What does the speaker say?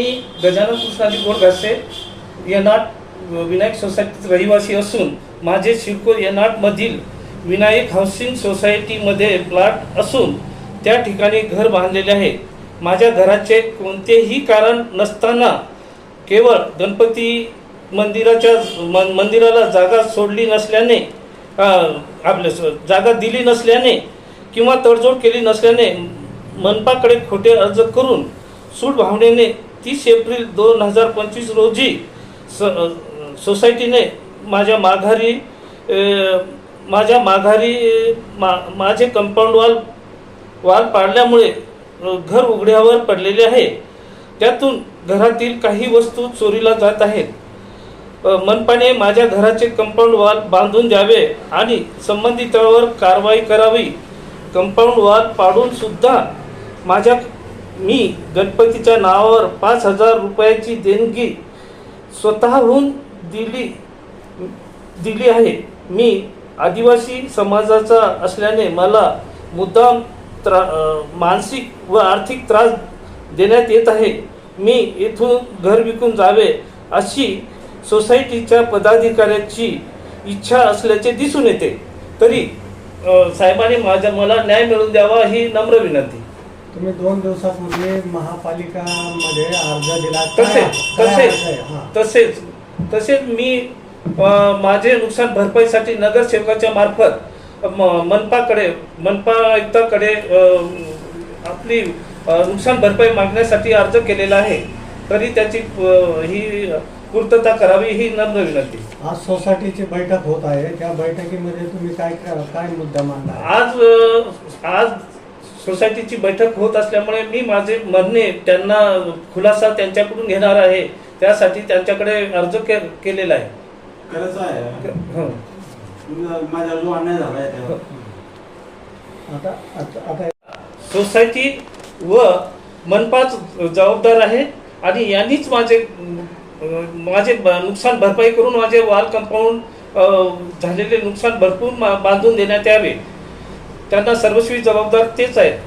मी गजानन कृष्णाजी गोडघासे यनाट विनायक सोसायटीत रहिवासी असून माझे शिरकोर यनाटमधील विनायक हाऊसिंग सोसायटीमध्ये प्लॉट असून त्या ठिकाणी घर बांधलेले आहे. माझ्या घराचे कोणतेही कारण नसताना केवळ गणपती मंदिराच्या मन मंदिराला जागा सोडली नसल्याने आपल्या जागा दिली नसल्याने किंवा तडजोड केली नसल्याने मनपाकडे खोटे अर्ज करून सूट भावनेने तीस एप्रिल दोन हजार पंचवीस रोजी स सोसायटीने माझ्या माघारी माझ्या माघारी मा माझे कंपाऊंड वॉल वाल पाडल्यामुळे घर उघड्यावर पडलेले आहे. त्यातून घरातील काही वस्तू चोरीला जात आहेत. मनपाने माझ्या घराचे कंपाऊंड वॉल बांधून द्यावे आणि संबंधितावर कारवाई करावी. कंपाऊंड वॉल पाडून सुद्धा माझ्या मी गणपतीच्या नावावर पाच हजार रुपयाची देणगी स्वतःहून दिली दिली आहे. मी आदिवासी समाजाचा असल्याने मला मुद्दाम त्रा मानसिक व आर्थिक त्रास देण्यात येत आहे. मी येथून घर विकून जावे अशी सोसायटीच्या पदाधिकाऱ्याची इच्छा असल्याचे दिसून येते. तरी साहेबांनी माझ्या मला न्याय मिळवून द्यावा ही नम्र विनंती. तुम्ही दोन दिवसापूर्वी महापालिकामध्ये अर्ज दिला. तसेच तसेच. तसेच तसेच मी माझे नुकसान भरपाईसाठी नगरसेवकाच्या मार्फत मनपाकडे मनपा आयुक्ताकडे आपली नुकसान भरपाई मागण्यासाठी अर्ज केलेला आहे. तरी त्याची ही पूर्तता करावी ही नम्र विनंती. आज सोसायटीची बैठक होत आहे. त्या बैठकीमध्ये तुम्ही काय काय मुद्दा मांडला? आज आज सोसायटीची बैठक होत असल्यामुळे मी माझे म्हणणे त्यांना खुलासा त्यांच्याकडून घेणार आहे त्यासाठी त्यांच्याकडे अर्ज के केलेला आहे. करायचं आहे. हं. जो अन्याय झाला आता सोसायटी व मनपाच जबाबदार आहे आणि यांनीच माझे माझे नुकसान भरपाई करून माझे वॉल कंपाऊंड झालेले नुकसान भरपूर मा- बांधून देण्यात यावे. त्यांना सर्वस्वी जबाबदार तेच आहेत.